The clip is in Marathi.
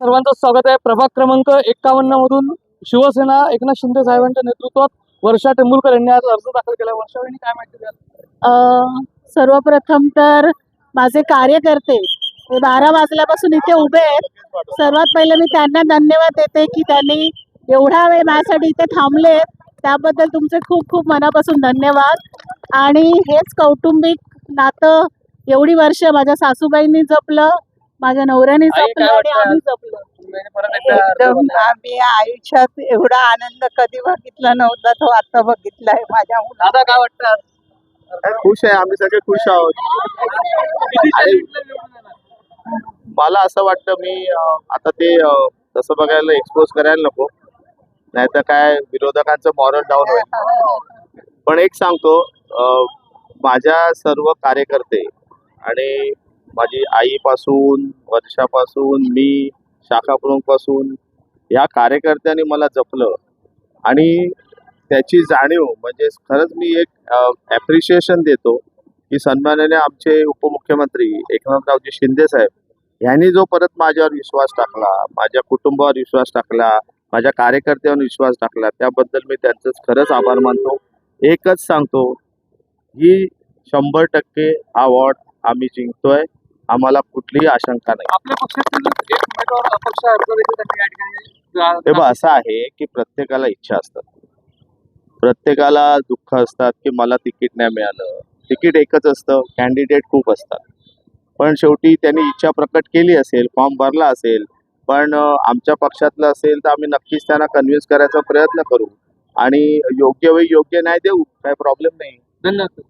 सर्वांचं स्वागत आहे. प्रभाग क्रमांक एक्कावन्न मधून शिवसेना एकनाथ शिंदे साहेबांच्या नेतृत्वात वर्षा टेंबुलकर यांनी आज अर्ज दाखल केला. वर्षा यांनी काय माहिती द्याल? सर्वप्रथम तर माझे कार्यकर्ते हे बारा वाजल्यापासून इथे उभे आहेत. सर्वात पहिले मी त्यांना धन्यवाद देते की त्यांनी एवढा वेळ माझ्यासाठी इथे थांबले त्याबद्दल तुमचे खूप खूप मनापासून धन्यवाद. आणि हेच कौटुंबिक नातं एवढी वर्ष माझ्या सासूबाईंनी जपलं. माझ्या नवऱ्याने जपलं आणि? आम्ही जपलं. एकदम आयुष्यात एवढा आनंद कधी बघितला नव्हता तो आता बघितलाय माझ्या मुलाला. दादा काय वाटतं? खुश आहे आम्ही सगळे खुश आहोत? मला असं वाटतं मी अं, आता ते अं, तसं बघायला एक्सपोज करायला नको. नाहीतर काय विरोधकांचं मॉरल डाऊन होईल. पण एक सांगतो अं, माझ्या सर्व कार्यकर्ते आणि माझी आईपासून वर्षापासून मी शाखा पासून या कार्यकर्त्यांनी मला जपलं. आणि त्याची जाणीव म्हणजे खरंच मी एक ॲप्रिशिएशन देतो की सन्मानाने आमचे उपमुख्यमंत्री एकनाथरावजी शिंदे साहेब यांनी जो परत माझ्यावर विश्वास टाकला माझ्या कुटुंबावर विश्वास टाकला माझ्या कार्यकर्त्यांवर विश्वास टाकला त्याबद्दल मी त्यांचंच खरंच आभार मानतो. एकच सांगतो ही शंभर टक्के हा वॉर्ड आम्ही जिंकतोय. आम्हाला कुठलीही आशंका नाही. आपल्या पक्षातील एक उमेदवार अपक्ष अर्ज देखील त्यांनी या ठिकाणी जा- हे बघ असं आहे की प्रत्येकाला इच्छा असतात. प्रत्येकाला दुःख असतात की मला तिकीट नाही मिळालं. तिकीट एकच असतं कॅन्डिडेट खूप असतात. पण शेवटी त्यांनी इच्छा प्रकट केली असेल फॉर्म भरला असेल पण आमच्या पक्षातलं असेल तर आम्ही नक्कीच त्यांना कन्व्हिन्स करायचा प्रयत्न करू. आणि योग्य वेळी योग्य न्याय देऊ काय प्रॉब्लेम नाही. धन्यवाद.